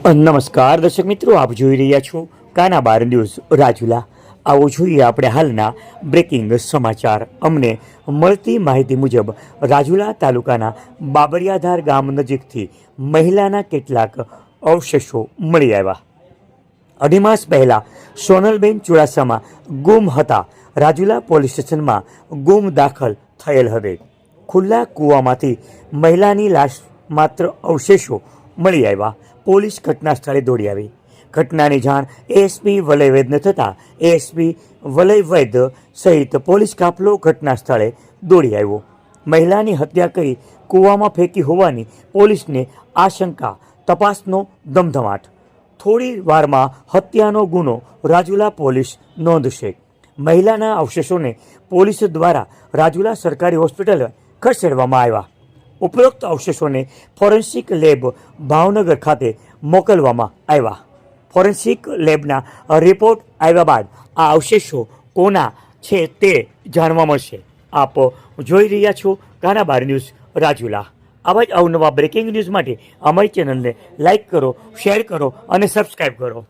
નમસ્કાર, દર્શક મિત્રો, આપ જોઈ રહ્યા છો કાના બાર ન્યૂઝ રાજુલા. આવો જોઈએ આપણે હાલના બ્રેકિંગ સમાચાર. અમને મળતી માહિતી મુજબ રાજુલા તાલુકાના બાબરિયાધાર ગામ નજીકથી મહિલાના કેટલાક અવશેષો મળી આવ્યા. અઢી માસ પહેલાં સોનલબેન ચુડાસામાં ગુમ હતા. રાજુલા પોલીસ સ્ટેશનમાં ગુમ દાખલ થયેલ હવે. ખુલ્લા કૂવામાંથી મહિલાની લાશ માત્ર અવશેષો મળી આવ્યા. પોલીસ ઘટના સ્થળે દોડી આવી. ઘટનાની જાણ એએસપી વલયવૈદને થતાં એએસપી વલયવૈદ સહિત પોલીસ કાફલો ઘટના સ્થળે દોડી આવ્યો. મહિલાની હત્યા કરી કૂવામાં ફેંકી હોવાની પોલીસને આશંકા, તપાસનો ધમધમાટ. થોડી વારમાં હત્યાનો ગુનો રાજુલા પોલીસ નોંધશે. મહિલાના અવશેષોને પોલીસ દ્વારા રાજુલા સરકારી હોસ્પિટલ ખસેડવામાં આવ્યા. ઉપરોક્ત અવશેષોને ફોરેન્સિક લેબ ભાવનગર ખાતે મોકલવામાં આવ્યા. ફોરેન્સિક લેબના રિપોર્ટ આવ્યા બાદ આ અવશેષો કોના છે તે જાણવા મળશે. આપ જોઈ રહ્યા છો કાનાબાર ન્યૂઝ રાજુલા. આવા જ અવનવા બ્રેકિંગ ન્યૂઝ માટે અમારી ચેનલને લાઇક કરો શેર કરો અને સબસ્ક્રાઈબ કરો.